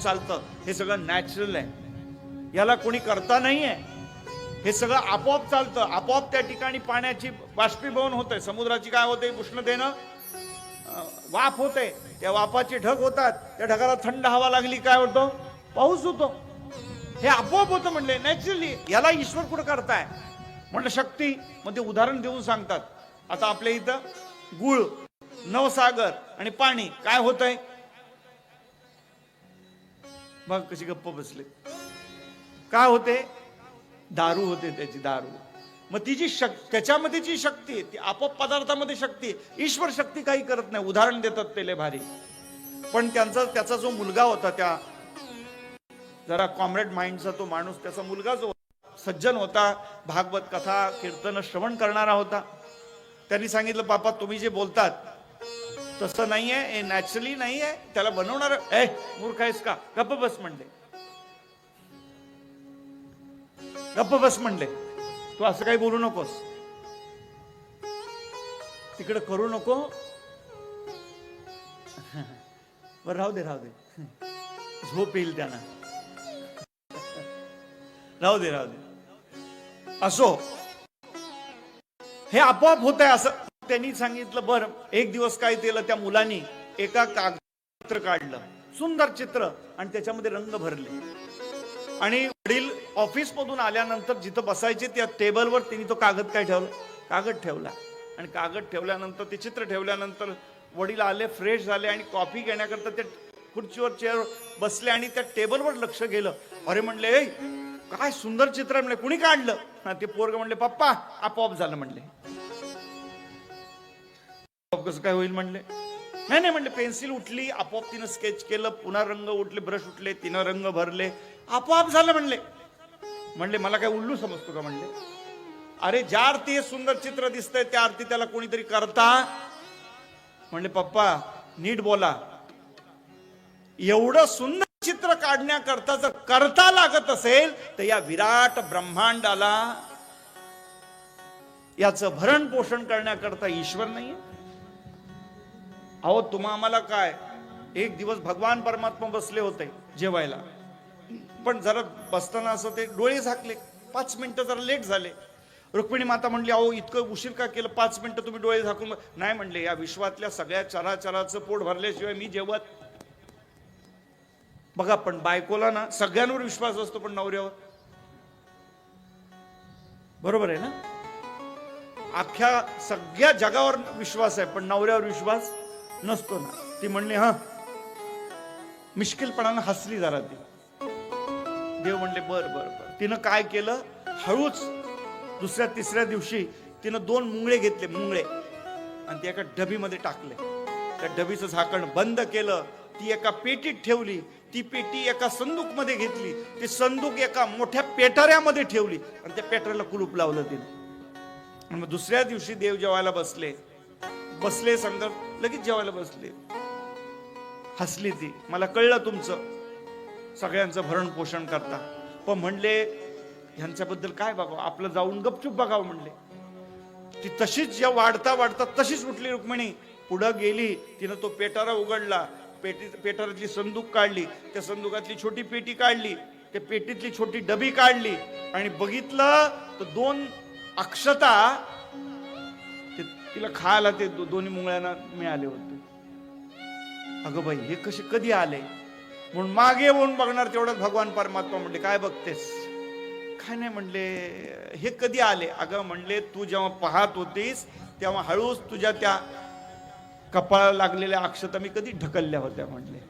चालतं. हे सगळं नॅचरल आहे. याला कोणी करता नाही आहे हे सगळं आपोआप चालतं. आपोआप त्या ठिकाणी पाण्याची बाष्पीभवन होते समुद्राची काय होते? उष्णतेनं वाफ होते. त्या वाफाचे ढग होतात. त्या ढगाला थंड हवा लागली काय होतं? पाऊस होतो. हे आपोआप होतं म्हणले. नॅचरली याला ईश्वर कुठं करताय? म्हणलं शक्ती. मग ते उदाहरण देऊन सांगतात. आता आपल्या इथं गुळ नवसागर आणि पाणी काय होत आहे मग कशी गप्प बसले? काय होते? दारू होते त्याची दारू. मग ती जी शक त्याच्यामध्ये जी शक्ती आहे ती आपोआप पदार्थामध्ये शक्ती आहे. ईश्वर शक्ती काही करत नाही. उदाहरण देतात ते भारी. पण त्यांचा त्याचा जो मुलगा होता त्या जरा कॉम्रेड माइंडचा तो माणूस त्याचा मुलगा जो होता, सज्जन होता भागवत कथा कीर्तन श्रवण करणारा होता. त्यांनी सांगितलं बापा तुम्ही जे बोलतात तसं नाहीये हे नॅचरली नाहीये. त्याला बनवणार ए मूर्ख आहेस का? गप्प बस म्हणले. गप्प बस म्हणले. तू असं काही बोलू नकोस. तिकडे करू नको. बर राहू दे राहू दे. झोप येईल त्यांना. राहू दे राहू दे. असो. हे आपोआप होत आहे असं. त्यांनी सांगितलं बर एक दिवस काय केलं त्या मुलांनी? एका कागद चित्र काढलं सुंदर चित्र आणि त्याच्यामध्ये रंग भरले. आणि वडील ऑफिस मधून आल्यानंतर जिथं बसायचे त्या टेबलवर त्यांनी तो कागद काय ठेवला? कागद ठेवला. आणि कागद ठेवल्यानंतर ते चित्र ठेवल्यानंतर वडील आले फ्रेश झाले आणि कॉफी घेण्याकरता ते खुर्चीवर चेअर बसले आणि त्या टेबलवर लक्ष गेलं. अरे म्हणले काय सुंदर चित्र आहे. म्हणले कुणी काढलं? ते पोरग म्हणले पप्पा आपोआप झालं म्हणले. आपोआप कसं काय होईल म्हणले? नाही नाही म्हणले पेन्सिल उठली आपोआप तिनं स्केच केलं पुन्हा रंग उठले ब्रश उठले तिनं रंग भरले आपोआप झालं म्हणले. म्हणले मला काय उल्लू समजतो का? म्हणले. अरे ज्या अर्थी हे सुंदर चित्र दिसतंय त्या अर्थी त्याला कोणीतरी करता? म्हणले पप्पा नीट बोला. एवढं सुंदर चित्र काढण्याकरता जर करता लागत असेल तर या विराट ब्रह्मांडाला याचं भरण पोषण करण्याकरता ईश्वर नाहीये. अहो तुम्हा आम्हाला काय? एक दिवस भगवान परमात्मा बसले होते जेवायला. पण जरा बसताना असं ते डोळे झाकले. पाच मिनिटं जरा लेट झाले. रुक्मिणी माता म्हणली अहो इतकं उशीर का केलं? पाच मिनिटं तुम्ही डोळे झाकून नाही म्हणले या विश्वातल्या सगळ्या चराचराचं पोट भरल्याशिवाय मी जेवत. बघा पण बायकोला ना सगळ्यांवर विश्वास असतो पण नवऱ्यावर. बरोबर आहे ना? अख्ख्या सगळ्या जगावर विश्वास आहे पण नवऱ्यावर विश्वास नसतो ना. ती म्हणली हा. मिश्किलपणानं हसली जरा ती. देव म्हणले बर बर बर. तिनं काय केलं? हळूच दुसऱ्या तिसऱ्या दिवशी तिनं दोन मुंगळे घेतले मुंगळे. आणि ते एका डबीमध्ये टाकले. त्या डबीचं झाकण बंद केलं. ती एका पेटीत ठेवली. ती पेटी एका संदूकमध्ये घेतली. ती संदूक एका मोठ्या पेटाऱ्यामध्ये ठेवली. आणि त्या पेटाऱ्याला कुलूप लावलं तिने. मग दुसऱ्या दिवशी देव जेवायला बसले. बसले संगत लगेच जेवायला बसले. हसली ती. मला कळलं तुमचं. सगळ्यांचं भरण पोषण करता. पण म्हणले ह्यांच्याबद्दल काय बघावं आपलं जाऊन गपचूप बघावं म्हणले. ती तशीच ज्या वाढता वाढता तशीच उठली रुक्मिणी. पुढं गेली. तिनं तो पेटारा उघडला. पेटी पेटारातली संदूक काढली. त्या संदुकातली छोटी पेटी काढली. त्या पेटीतली छोटी डबी काढली. आणि बघितलं तर दोन अक्षता तिला खायला ते दो- दोन्ही मुंगळ्यांना मिळाले होते. अगं बाई हे कसे कधी आले? म्हणून मागे येऊन बघणार तेवढ्यात भगवान परमात्मा म्हणले काय बघतेस? काय नाही म्हणले हे कधी आले? अगं म्हणले तू जेव्हा पाहत होतीस तेव्हा हळूच तुझ्या त्या कपाळाला लागलेल्या अक्षता मी कधी ढकलल्या होत्या म्हणले.